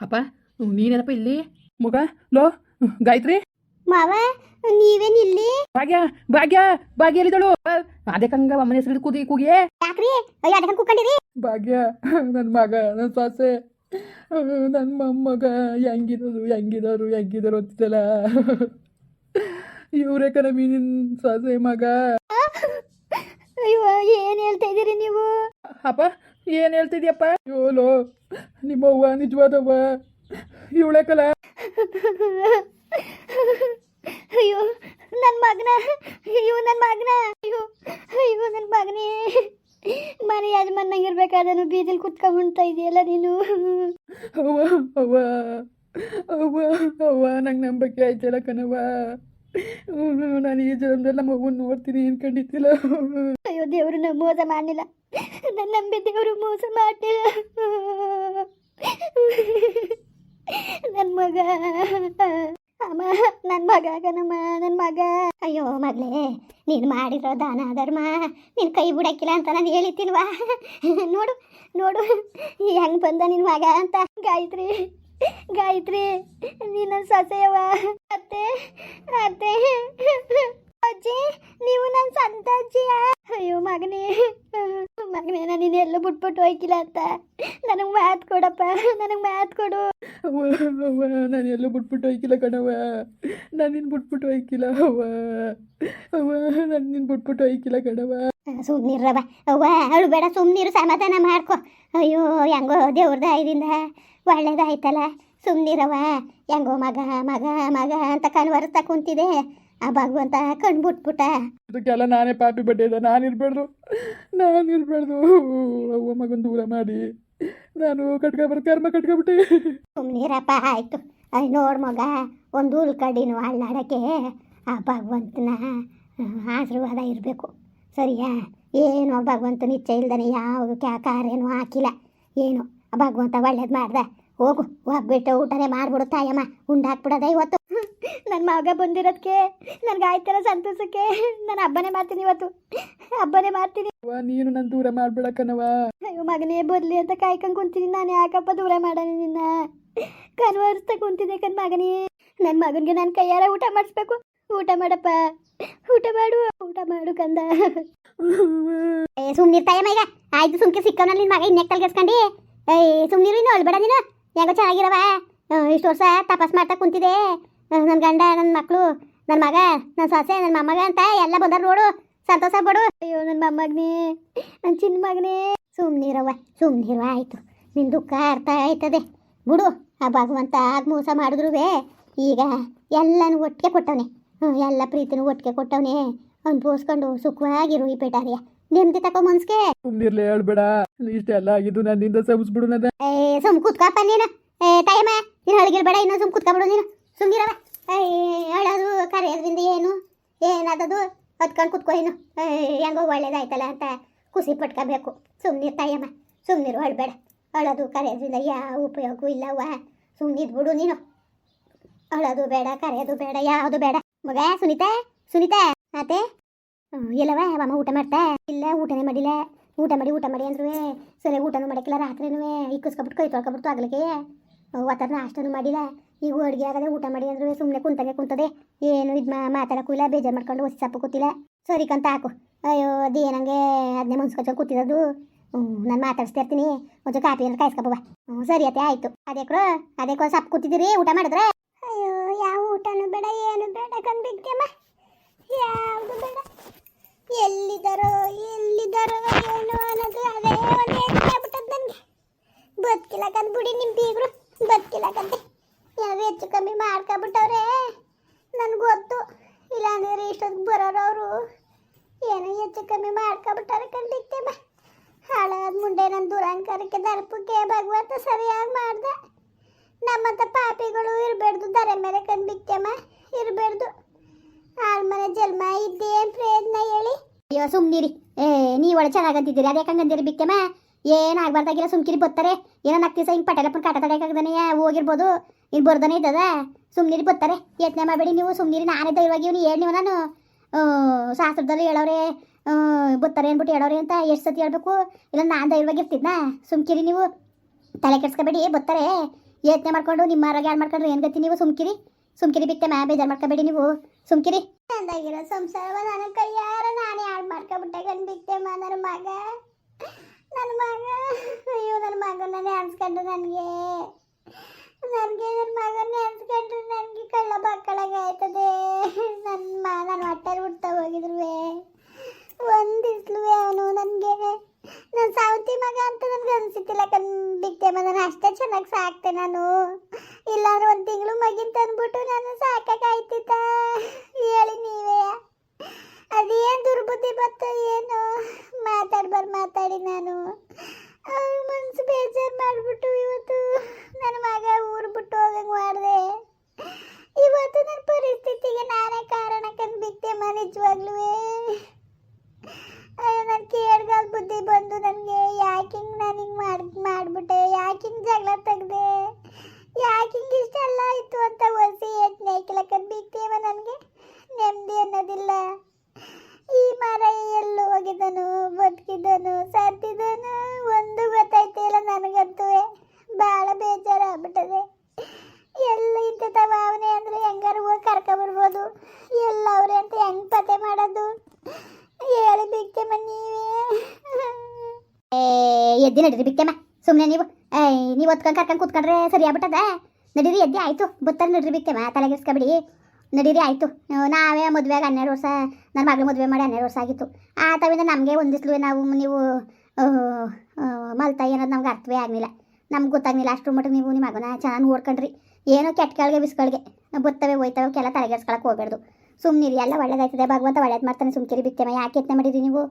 ಅಪ್ಪ ನೀನೇನಪ್ಪ ಇಲ್ಲಿ? ಮಗ ಲೋ ಗಾಯತ್ರಿ? ಮಾವ ನೀವೇನ್ ಇಲ್ಲಿ? ಭಾಗ್ಯ ಭಾಗ್ಯ ಭಾಗ್ಯ ಎಲ್ಲಿದಳು ಅದೇ ಕಂಗ ಅಮ್ಮನ ಹೆಸರು ಕೂದಿ ಕೂಗಿಯೇ ಯಾಕ್ರಿ? ಅಯ್ಯ ಅದಕ್ಕೆ ಕುಕ್ಕಂಡಿರಿ ಭಾಗ್ಯ ನನ್ನ ಮಗ ನನ್ನ ಸಾಸೆ. ನನ್ನ ಮೊಮ್ಮಗ ಹೆಂಗಿದರು ಹೆಂಗಿದರು ಹೆಂಗಿದರು ಅಂತಿದ್ದಲ್ಲ. ಇವರೇ ಕಣ ಮೀನಿನ ಸಾಸೆ ಮಗ. ಅಯ್ಯೋ ಏನ್ ಹೇಳ್ತಾ ಇದೀರಿ ನೀವು? ಅಪ್ಪ ಏನು ಹೇಳ್ತಿದ್ಯಪ್ಪ? ಯೋಲೋ ನಿಮ್ಮವ್ವ ನಿಜವಾದವ್ವ. ಇವಳೆ ಕಲ. ಅಯ್ಯೋ ನನ್ನ ಮಗನ. ಅಯ್ಯೋ ನನ್ನ ಮಗನ. ಅಯ್ಯೋ ಅಯ್ಯೋ ನನ್ನ ಮಗನೇ. ಮನೆ ಯಜಮಾನಾಗಿರ್ಬೇಕಾದನು ಬೀದಿಲ್ ಕುತ್ಕೊಂಡ್ಬಿಡ್ತಾ ಇದೆಯಲ್ಲ ನೀನು. ಅವ್ವ ಅವ್ವ ಅವ್ವ ಅವ್ವ ನಂಗೆ ನಂಬಿಕೆ ಆಯ್ತಲ್ಲ ಕಣವ್ವ. ನಾನು ಈ ಜನ್ಮದಲ್ಲಿ ನಮ್ಮ ನೋಡ್ತೀನಿ ನೋಡ್ತೀನಿ ಕಂಡಿತಿಲ್ಲ ಅಯ್ಯೋ, ದೇವರು ನಮ್ಮ ಮೋಸ ಮಾಡಲಿಲ್ಲ. ನನ್ನ ನಂಬಿ ದೇವರು ಮೋಸ ಮಾಡಲಿಲ್ಲ. ನನ್ನ ಮಗ. ಅಮ್ಮ ನನ್ನ ಮಗ ಗನಮ್ಮ ನನ್ನ ಮಗ. ಅಯ್ಯೋ ಮಗಳೇ ನೀನು ಮಾಡಿರೋ ದಾನ, ಧರ್ಮ, ನೀನು ಕೈ ಬಿಡಕ್ಕಿಲ್ಲ ಅಂತ ನಾನು ಹೇಳಿತಿಲ್ವಾ ನೋಡು ನೋಡು, ಹೆಂಗ್ ಬಂದ ನಿನ್ನ ಮಗ ಅಂತ, ಗಾಯತ್ರಿ. ಗಾಯತ್ರಿ ನೀನು ಸೊಸೆಯವ. ಅತ್ತೆ ಅತ್ತೆ. ಅಜ್ಜಿ ನೀವು ನನ್ನ ಸ್ವಂತ ಅಜ್ಜಿಯ. ಅಯ್ಯೋ ಮಗನೇ. ಮಗನೇ ನಾನು ಇನ್ನೆಲ್ಲ ಬಿಟ್ಬಿಟ್ಟು ಹೋಯ್ಕಿಲ್ಲ ಅಂತ. ನನಗೆ ಮಾತು ಕೊಡಪ್ಪ ನನಗೆ ಮಾತು ಕೊಡು. ಅವ್ವ ಅವ್ವ ನಾನು ಎಲ್ಲೂ ಬಿಟ್ಬಿಟ್ಟು ಹೋಯ್ಕಿಲ್ಲ ಕಣವ್ವ. ನಾನು ನಿನ್ನ ಬಿಟ್ಬಿಟ್ಟು ಹೋಯ್ಕಿಲ್ಲ ಅವ್ವ. ಅವ್ವ ನಾನು ನಿನ್ನ ಬಿಟ್ಬಿಟ್ಟು ಹೋಯ್ಕಿಲ್ಲ ಕಣವ್ವ. ಸುಮ್ಮನಿರವ ಅವ್ವ ಅವಳು ಬೇಡ ಸುಮ್ಮನಿರು ಸಮಾಧಾನ ಮಾಡ್ಕೊ. ಅಯ್ಯೋ ಹೆಂಗೋ ದೇವ್ರದ ಇದರಿಂದ. ಒಳ್ಳೇದಾಯ್ತಲ್ಲ? ಸುಮ್ಮನಿರವ ಹೆಂಗೋ ಮಗ ಮಗ ಮಗ ಅಂತ ಕನ್ವರ್ಸ್ತಾ ಕುಂತಿದೆ. ಆ ಭಗವಂತ ಕಣ್ಬಿಟ್ಬಿಟ್ಟ ಅದಕ್ಕೆಲ್ಲ ನಾನೇ ಪಾಪಿ ಬಡ್ಡಿದ ನಾನು ಇರಬಾರ್ದು ನಾನು ಇರಬಾರ್ದು ಅವ್ವ ಮಗನ ದೂರ ಮಾಡಿ. ನಾನು ಕಟ್ಕೊಬಾರ್ದು ಕರ್ಮ ಕಟ್ಕೊಬಿಟ್ಟೆ ಸುಮ್ಮನಿರಪ್ಪ ಆಯ್ತು. ಅಯ್ಯ ನೋಡ್ ಮಗ ಒಂದು ಹುಲ್ ಉಳ್ಕಡಿನು ಅಳ್ಳಾಡಕ್ಕೆ ಆ ಭಗವಂತನ ಆಶೀರ್ವಾದ ಇರಬೇಕು. ಸರಿಯಾ? ಏನು ಭಗವಂತನ ಇಚ್ಛೆ ಇಲ್ದಾನೆ ಯಾವುದು ಕ್ಯಾ ಕಾರ್ಯನೂ ಹಾಕಿಲ್ಲ. ಏನು? ಭಗವಂತ ಒಳ್ಳೇದು ಮಾಡ್ದ. ಹೋಗು ಹೋಗ್ಬಿಟ್ಟು ಊಟನೇ ಮಾಡ್ಬಿಡು ತಾಯಮ್ಮ. ಉಂಡಾಕ್ಬಿಡೋದ ಇವತ್ತು. ನನ್ನ ಮಗ ಬಂದಿರೋದಕ್ಕೆ ನನಗೆ ಸಂತೋಷಕ್ಕೆ. ನಾನು ಹಬ್ಬನೇ ಮಾಡ್ತೀನಿ ಇವತ್ತು. ಹಬ್ಬನೇ ಮಾಡ್ತೀನಿ. ನೀನು ನನ್ನ ದೂರ ಮಾಡ್ಬಿಡಕ್ಕನವ ಅಯ್ಯೋ ಮಗನೇ ಬರ್ಲಿ ಅಂತ ಕಾಯ್ಕೊಂಡು ಕುಂತೀನಿ ನಾನು. ಯಾಕಪ್ಪ ದೂರ ಮಾಡೋಣ ನಿನ್ನ? ಕನ್ವರ್ಸ್ತಾ ಕುಂತಿದ್ದೆ ಕಣ್ ಮಗನೇ. ನನ್ನ ಮಗನಿಗೆ ನನ್ನ ಕೈಯಾರ ಊಟ ಮಾಡಿಸ್ಬೇಕು. ಊಟ ಮಾಡಪ್ಪ. ಊಟ ಮಾಡು ಊಟ ಮಾಡು ಕಂದ. ಏ ಸುಮ್ನಿರ್ತಾಯ ಮಗ ಆಯ್ತು ಸುಮ್ಕೆ ಸಿಕ್ಕವನಲ್ಲಿ ನಿನ್ನ ಮಗ ಇನ್ನೆಕ್ ಕಲ್ಗೆಸ್ಕೊಂಡಿ ಏ ಸುಮ್ನಿರು ಇನ್ನು ಅಳ್ಬೇಡ ನೀನು. ಯಾಕೋ ಚೆನ್ನಾಗಿರವ. ಇಷ್ಟು ವರ್ಷ ತಪಾಸ್ ಮಾಡ್ತಾ ಕುಂತಿದೆ ನನ್ನ ಗಂಡ ನನ್ನ ಮಕ್ಕಳು ನನ್ನ ಮಗ ನನ್ನ ಸೊಸೆ ನನ್ನ ಮೊಮ್ಮಗ ಅಂತ ಎಲ್ಲ ಬಂದರು ನೋಡು. ಸಂತೋಷ ಪಡು. ಅಯ್ಯೋ ನನ್ನ ಮೊಮ್ಮಗನೇ ನನ್ನ ಚಿನ್ನ ಮಗನೇ. ಸುಮ್ನಿರವ್ವ ಸುಮ್ಮನಿರುವ ಆಯ್ತು. ನಿನ್ನ ದುಃಖ ಅರ್ಥ ಆಯ್ತದೆ. ಬಿಡು, ಆ ಭಗವಂತ ಆಗ ಮೋಸ ಮಾಡಿದ್ರು ಈಗ ಎಲ್ಲನೂ ಒಟ್ಟಿಗೆ ಕೊಟ್ಟವನೆ. ಎಲ್ಲ ಪ್ರೀತಿನೂ ಒಟ್ಟಿಗೆ ಕೊಟ್ಟವನೇ. ಅವ್ನು ಬೋಸ್ಕೊಂಡು ಸುಖವಾಗಿರು ಈ ಪೇಟಾರಿಯ ನೆಮ್ಮದಿ ತಕೋ ಮನ್ಸ್ಗೆ. ಸುಮ್ಮನಿರ್ಲಿ ಹೇಳ್ಬೇಡ. ಇಷ್ಟೆಲ್ಲ ಆಗಿದ್ದು ನನ್ನಿಂದ ಸವಿಸ್ಬಿಡು ನನ್ನ. ಏ ಸುಮ್ ಕುತ್ಕಪ್ಪ ನೀನು. ಏ ತಾಯಮ್ಮ ನೀನು ಹಳಗಿರ್ಬೇಡ ಇನ್ನೂ ಸುಮ್ ಕುತ್ಕೊಬಿಡು ನೀನು. ಸುಮ್ಗಿರವ ಏ ಅಳೋದು ಕರೆಯೋದ್ರಿಂದ ಏನು? ಏನಾದದು? ಹೊತ್ಕೊಂಡು ಕುತ್ಕೋ ಇನ್ನು. ಹೆಂಗೋ ಒಳ್ಳೇದಾಯ್ತಲ್ಲ ಅಂತ ಖುಷಿ ಪಟ್ಕೋಬೇಕು. ಸುಮ್ನಿರ್ ತಾಯಮ್ಮ ಸುಮ್ನಿರು ಅಳ್ಬೇಡ ಅಳೋದು ಕರೆಯೋದ್ರಿಂದ ಯಾವ ಉಪಯೋಗವೂ ಇಲ್ಲವ್ವ. ಸುಮ್ಮನಿದ್ಬಿಡು ನೀನು. ಅಳೋದು ಬೇಡ ಕರೆಯೋದು ಬೇಡ ಯಾವುದು ಬೇಡ. ಮಗ ಸುನೀತಾ ಸುನೀತಾ ಅತ್ತೆ ಹ್ಮ್, ಇಲ್ಲವ ಅಮ್ಮ ಊಟ ಮಾಡ್ತಾ? ಇಲ್ಲ ಊಟನೇ ಮಾಡಿಲ್ಲ. ಊಟ ಮಾಡಿ ಊಟ ಮಾಡಿ ಅಂದ್ರೂ ಸರಿ ಊಟನೂ ಮಾಡಕ್ಕಿಲ್ಲ ರಾತ್ರಿನೂ ಇಕ್ಕಿಸ್ಕೊಬಿಟ್ಟು ಕೈ ತೊಳ್ಕೊಬಿಟ್ಟು ಆಗ್ಲಿಕ್ಕೆ ಒತ್ತರ ನಾಷ್ಟನೂ ಮಾಡಿಲ್ಲ. ಈಗ ಅಡುಗೆ ಆಗದೆ ಊಟ ಮಾಡಿ ಅಂದ್ರೂ ಸುಮ್ಮನೆ ಕುಂತಾಗೆ ಕುಂತದೆ. ಏನು ಇದು ಮಾತಾಡಕ್ಕೂ ಇಲ್ಲ ಬೇಜಾರು ಮಾಡ್ಕೊಂಡು ಹೊಸ ಸಪ್ಪು ಕೂತಿಲ್ಲ. ಸರಿ ಕಂತ ಹಾಕು. ಅಯ್ಯೋ ಅದೇನಂಗೆ ಅದನ್ನೇ ಮುನ್ಸ್ಕೊಚ್ಕೊಂಡು ಕೂತಿರೋದು? ನಾನು ಮಾತಾಡಿಸ್ತಾ ಇರ್ತೀನಿ. ಒಂಚೂರು ಕಾಪಿ ಅಂದ್ರೆ ಕಾಯಿಸ್ಕೊಬವ? ಹ್ಞೂ ಸರಿ ಅತ್ತೆ ಆಯಿತು. ಅದೇಕ್ರು ಅದೇಕೋ ಸಪ್ಪು ಕೂತಿದ್ದೀರಿ ಊಟ ಮಾಡಿದ್ರೆ? ಅಯ್ಯೋ ಯಾವ ಊಟನೂ ಬೇಡ ಏನು ಬೇಡ ಕಂಡು ಯಾವುದು ಬೇಡ ಎಲ್ಲಿದ್ದಾರೋ ಎಲ್ಲಿದ್ದಾರೋ ಏನು ಅನ್ನೋದು ಅದೇ ಒಂದು ಯೋಚನೆ ಆಗ್ಬಿಟ್ಟದ ನನಗೆ ಬದುಕಿಲ್ಲಕಂತ ಬಿಡಿ ನಿಮ್ಮ ಬೀಗರು ಬದುಕಿಲ್ಲಕಂತೆ ಯಾವ ಹೆಚ್ಚು ಕಮ್ಮಿ ಮಾಡ್ಕೊಬಿಟ್ಟವ್ರೆ ನನಗೆ ಗೊತ್ತು ಇಲ್ಲಾಂದ್ರೆ ಇಷ್ಟೊತ್ತಿಗೆ ಬರೋರು ಅವರು ಏನೋ ಹೆಚ್ಚು ಕಮ್ಮಿ ಮಾಡ್ಕೊಬಿಟ್ಟಾರ ಕಂಡಿತ್ತೆ ಬಾ. ಹಾಳಾದ ಮುಂಡೆ ನನ್ನ ದುರಂಕಾರಕ್ಕೆ ದರ್ಪಕ್ಕೆ ಭಗವಂತ ಸರಿಯಾಗಿ ಮಾಡ್ದೆ. ನಮ್ಮಂಥ ಪಾಪಿಗಳು ಇರಬಾರ್ದು ದರೆ ಮೇಲೆ ಕಂಡ್ಬಿಟ್ಟೆಮ್ಮ ಇರಬೇಡ್ದು. ಆಳ್ಮನೆ ಜನ್ಮ ಇದ್ದೇನ್ ಪ್ರಯತ್ನ ಹೇಳಿ. ಅಯ್ಯೋ, ಸುಮ್ನಿರಿ. ಏ ನೀ ಒಳ್ಳೆ ಚೆನ್ನಾಗಂತಿದ್ದೀರಿ, ಅದೇ ಹಂಗಂದಿರಿ ಬಿಕ್ಕಮ್ಮ ಏನು ಆಗ್ಬಾರ್ದಾಗಿಲ್ಲ, ಸುಮ್ಕಿರಿ ಬರ್ತಾರೆ ಏನೋ ದಿವಸ ಹಿಂಗೆ ಪಟೇಲಪ್ಪನ ಕಾಟ ತಡೆಯಕ್ಕಾಗ್ದಾನೆ ಹೋಗಿರ್ಬೋದು. ಇನ್ನು ಬರ್ದಾನೆ ಇದ್ದದ. ಸುಮ್ನಿರಿ ಬರ್ತಾರೆ ಯತ್ನ ಮಾಡಬೇಡಿ ನೀವು, ಸುಮ್ನಿರಿ. ನಾನೇ ಧೈರ್ಯವಾಗಿ ಇವನು ಹೇಳಿ ನೀವು ನಾನು. ಶಾಸ್ತ್ರದಲ್ಲಿ ಹೇಳೋರೆ ಬುತ್ತಾರೆ ಅಂದ್ಬಿಟ್ಟು ಹೇಳೋರೆ ಅಂತ ಎಷ್ಟು ಸತಿ ಹೇಳ್ಬೇಕು? ಇಲ್ಲ, ನಾನು ಧೈರ್ಯವಾಗಿ ಇರ್ತಿದ್ನಾ? ಸುಮ್ಕಿರಿ ನೀವು. ತಲೆ ಕೆಡ್ಸ್ಕೊಬೇಡಿ, ಬತ್ತಾರೆ. ಯೋಚನೆ ಮಾಡ್ಕೊಂಡು, ನಿಮ್ಮ ಆರೋಗ್ಯ ಹಾಳು ಮಾಡ್ಕೊಂಡ್ರೆ ಏನು ಗತಿ ನೀವು? ಸುಮ್ಕಿರಿ. ಸುಮ್ಕಿರಿ ಬಿತ್ತೆ ಮಾ, ಬೇಜಾರು ಮಾಡ್ಕೋಬೇಡಿ ನೀವು. ಸುಮ್ಕಿರಿ. ಚಂದಾಗಿರೋ ಸಂಸಾರವ ನನ್ನ ಕೈಯಾರ ನಾನೇ ಹಾಳು ಮಾಡ್ಕೊಬಿಟ್ಟೆ ಬಿತ್ತೆ ಮಾ ನನ್ನ ಮಗ. ನನ್ನ ಮಗ. ಅಯ್ಯೋ ನನ್ನ ಮಗ ನಾನೇ ಅನ್ಸ್ಕೊಂಡ್ರು ನನಗೆ. ನನಗೆ ನನ್ನ ಮಗನೇ ಅನ್ಸ್ಕೊಂಡ್ರೆ ನನಗೆ ಕಳ್ಳ ಬಕ್ಕಳಾಗ ಆಯ್ತದೆ. ನನ್ನ ಮ ನನ್ನ ಹೊಟ್ಟೆಲಿ ಹುಡ್ತಾ ಹೋಗಿದ್ರು ಒಂದಿಸ್ಲು ಅವನು ನನಗೆ. ನನ್ನ ಸಾವತಿ ಮಗ ಅಂತ ನನಗೆ ಕನ್ ಕಣ್ ಬಿಟ್ಟೆ ನಾನು ಅಷ್ಟೇ ಚೆನ್ನಾಗಿ ಸಾಕ್ತೆ ನಾನು. ಇಲ್ಲಾಂದ್ರೆ ಒಂದು ತಿಂಗಳು ಮಗಿನ ತಂದ್ಬಿಟ್ಟು ನಾನು ಸಾಕಾಯ್ತಿತ್ತ ಹೇಳಿ ನೀವೇ. ಅದೇನು ದುರ್ಬುದ್ಧಿ ಬತ್ತು ಏನು. ಮಾತಾಡ್ಬಾರ್ದು ಮಾತಾಡಿ ನಾನು. ಮನ್ಸು ಬೇಜಾರು ಮಾಡಿಬಿಟ್ಟು ಇವತ್ತು ನನ್ನ ಮಗ ಊರು ಬಿಟ್ಟು ಹೋಗಂಗೆ ಮಾಡಿದೆ. ಇವತ್ತು ನನ್ನ ಪರಿಸ್ಥಿತಿಗೆ ನಾನೇ ಕಾರಣ ಬಿಟ್ಟೆ ಬಿಟ್ಟೆಮ್ಮ ನಿಜವಾಗ್ಲೂ. ಅಯ್ಯೋ ನನ್ನ ಕೇಳ್ಗಾಲ ಬುದ್ಧಿ ಬಂದು ನನಗೆ ಯಾಕಿಂಗ್ ನಾನು ಹಿಂಗೆ ಮಾಡಿ, ಮಾಡಿಬಿಟ್ಟೆ? ಯಾಕಿಂಗ್ ಜಗಳ ತೆಗ್ದೆ? ಯಾಕಿಂಗ್ ಇಷ್ಟೆಲ್ಲ ಇತ್ತು ಅಂತ ಒಸಿ ಯತ್ನೆ ಹಾಕಿಲಕ್ಕಂಡು ಬಿಟ್ಟೇವ ನನಗೆ? ನೆಮ್ಮದಿ ಅನ್ನೋದಿಲ್ಲ. ಈ ಮರ ಎಲ್ಲೂ ಹೋಗಿದ್ದನು ಬದುಕಿದ್ದನು ಸತ್ತಿದ್ದನು ಒಂದು ಗೊತ್ತಾಯ್ತೇ ಇಲ್ಲ ನನಗಂತೂ ಭಾಳ ಬೇಜಾರಾಗ್ಬಿಟ್ಟದೆ ಎಲ್ಲ ಇಂಥ ಭಾವನೆ ಅಂದರೆ ಹೆಂಗಾರು ಹೋಗಿ ಕರ್ಕೊಬರ್ಬೋದು ಎಲ್ಲ ಅವ್ರೆ ಅಂತ ಹೆಂಗ್ ಪತ್ತೆ ಮಾಡೋದು ಹೇಳಿ ಬಿಕ್ಕೆಮ್ಮ ನೀವೇ ಏ ಎದ್ದಿ ನಡೀರಿ ಬಿಕ್ಕೆಮ್ಮ ಸುಮ್ಮನೆ ನೀವು ನೀವು ಹೊತ್ಕೊಂಡು ಕರ್ಕೊಂಡು ಕೂತ್ಕೊಂಡ್ರೆ ಸರಿ ಆಗ್ಬಿಟ್ಟದ? ನಡೀರಿ, ಎದ್ದಿ ಆಯಿತು. ಬತ್ತಾರೆ ನಡೀರಿ ಬಿಕ್ಕೆಮ್ಮ ತಲೆಗಿಸ್ಕೊಬಿಡಿ ನಡೀರಿ, ಆಯಿತು. ನಾವೇ ಮದುವೆಗೆ ಹನ್ನೆರಡು ವರ್ಷ ನನ್ನ ಮಗಳು ಮದುವೆ ಮಾಡಿ ಹನ್ನೆರಡು ವರ್ಷ ಆಗಿತ್ತು. ಆ ತವಿಂದ ನಮಗೆ ಒಂದಿಸ್ಲು ನಾವು ನೀವು ಮಲ್ತಾಯಿ ಅನ್ನೋದು ನಮ್ಗೆ ಅರ್ಥವೇ ಆಗಲಿಲ್ಲ. ನಮ್ಗೆ ಗೊತ್ತಾಗಲಿಲ್ಲ. ಅಷ್ಟು ಮಟ್ಟಿಗೆ ನೀವು ನಿಮ್ಮ ಮಗನ ಚೆನ್ನಾಗಿ ನೋಡ್ಕೊಂಡ್ರಿ. ಏನೋ ಕೆಟ್ಟ ಕೆಳಗೆ, ಬಿಸ್ಕಳ್ಗೆ. ಬತ್ತವೆ, ಹೋಯ್ತವೆ, ಕೆಲ ತಲೆಗೆಡ್ಸ್ಕೊಳಕ್ಕೆ ಹೋಗ್ಬಾರ್ದು. ಸುಮ್ಮನಿರಿ ಎಲ್ಲ ಒಳ್ಳೇದಾಯ್ತದೆ. ಭಗವಂತ ಒಳ್ಳೇದು ಮಾಡ್ತಾನೆ ಸುಮ್ಕಿರಿ ಬಿತ್ತೆಮ್ಮ ಯಾಕೆ ಯತ್ನ ಮಾಡಿದ್ರಿ ನೀವು?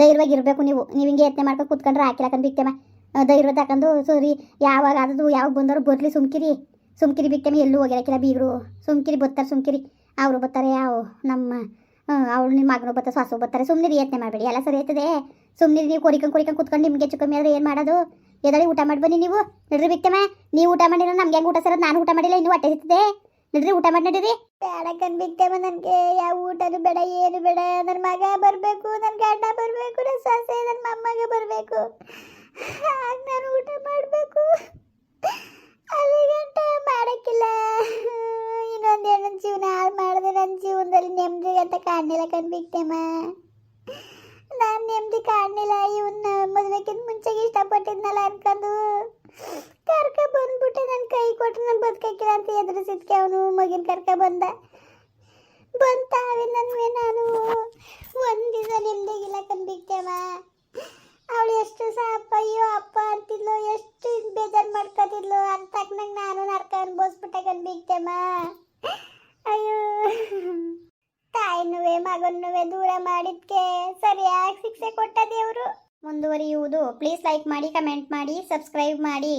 ಧೈರ್ಯವಾಗಿ ಇರಬೇಕು ನೀವು. ನೀವು ಹಿಂಗೆ ಯತ್ನೆ ಮಾಡ್ಕೊಂಡು ಕೂತ್ಕೊಂಡ್ರೆ ಹಾಕಿಲಕ್ಕಂದು ಬಿಕ್ತೇಮ ಧೈರ್ಯದ ಹಾಕೊಂಡು ಸರಿ, ಯಾವಾಗ ಅದು ಯಾವಾಗ ಬಂದವರು ಬರಲಿ ಸುಮ್ಕಿರಿ. ಸುಮ್ಕಿರಿ ಬಿಕ್ತೇಮೆ ಎಲ್ಲೂ ಹೋಗಿರಕ್ಕಿಲ್ಲ ಬೀಗರು. ಸುಮ್ಕಿರಿ ಬತ್ತಾರೆ ಸುಮ್ಕಿರಿ. ಅವರು ಬರ್ತಾರೆ, ಯಾವ ನಮ್ಮ ಅವಳು ನಿಮ್ಮ ಮಗನು ಬರ್ತಾರೆ, ಸಾಸು ಬರ್ತಾರೆ. ಸುಮ್ಮನೆ ಯತ್ನೆ ಮಾಡಬೇಡಿ. ಎಲ್ಲ ಸರಿ ಆಯ್ತದೆ. ಸುಮ್ಮನೆ ನೀವು ಕೊರಿಕೊಂಡು ಕೊರಿಕೊಂಡು ಕುತ್ಕೊಂಡು ನಿಮಗೆ ಹೆಚ್ಚು ಕಮ್ಮಿ ಆದರೆ ಏನು ಮಾಡೋದು? ಎದಳಿ ಊಟ ಮಾಡಿ ಬನ್ನಿ ನೀವು? ನಡ್ರಿ ಬಿಕ್ತೇಮೆ ನೀವು ಊಟ ಮಾಡಿರೋ ನಮ್ಗೆ ಹೆಂಗೆ ಊಟ ಸರ್ ನಾನು ಊಟ ಮಾಡಿಲ್ಲ, ಇನ್ನೂ ಹೊಟ್ಟೆ ಸಿಗ್ತದೆ ನಡ್ರಿ ಊಟ ಮಾಡಿ ನಡೀರಿ. ಬೇಡ ಕನ್ಬಿಕ್ತಮ್ಮ ನನಗೆ. ಯಾವ ಊಟನೂ ಬೇಡ, ಏನು ಬೇಡ. ನನ್ನ ಮಗ ಬರಬೇಕು ನನ್ನ ಗಂಡ ಬರಬೇಕು ನನ್ನ ಸೊಸೆ ನನ್ನ ಮೊಮ್ಮಗ ಬರಬೇಕು. ನಾನು ಊಟ ಮಾಡಬೇಕು. ಅಲ್ಲಿ ಗಂಟ ಮಾಡೋಕ್ಕಿಲ್ಲ. ಇನ್ನೊಂದು ನನ್ನ ಜೀವನ ಹಾಳು ಮಾಡಿದೆ ನನ್ನ ಜೀವನದಲ್ಲಿ ನೆಮ್ಮದಿ ಅಂತ ಕಾಣಲಿಲ್ಲ ಕನ್ಬಿಕ್ತಮ್ಮ ನಾನು ನೆಮ್ಮದಿ ಕಾಣಲಿಲ್ಲ ಇವನ್ನ ಮದುವೆಕ್ಕಿಂತ ಮುಂಚೆಗೆ ಇಷ್ಟಪಟ್ಟಿದ್ನಲ್ಲ ಅನ್ಕೊಂಡು ಕರ್ಕ ಬಂದ್ಬಿಟ್ಟೆ ನನ್ನ ಕೈ ಬದುಕಕ್ಕಿಲ್ಲ ಅಂತ ಎದುರಿಸಿದ್ಕೆ ಅವನು, ಮಗಿನ ಕರ್ಕ ಬಂದ. ಬಂತಾವೆ ನನ್ಗೆ ನಾನು. ಒಂದು ದಿವಸ ನೆಮ್ಮದಿಗಿಲ್ಲ ಕಂಡಿದ್ದೇವ ಅವಳು ಎಷ್ಟು ಸಹ ಅಪ್ಪ ಅಯ್ಯೋ ಅಪ್ಪ ಅಂತಿದ್ಲು, ಎಷ್ಟು ಬೇಜಾರು ಮಾಡ್ಕೋತಿದ್ಲು ಅಂತ ನಂಗೆ ನಾನು ನರ್ಕ ಅನ್ಭವಿಸ್ಬಿಟ್ಟೆ ಕಂಡಿದ್ದೇಮ್ಮ ಅಯ್ಯೋ. ತಾಯಿನುವೆ ಮಗನ್ನುವೆ ದೂರ ಮಾಡಿದ್ಕೆ ಸರಿಯಾಗಿ ಶಿಕ್ಷೆ ಕೊಟ್ಟ ದೇವರು. ಮುಂದುವರಿಯುವುದು. ಪ್ಲೀಸ್ ಲೈಕ್ ಮಾಡಿ, ಕಮೆಂಟ್ ಮಾಡಿ, ಸಬ್ಸ್ಕ್ರೈಬ್ ಮಾಡಿ.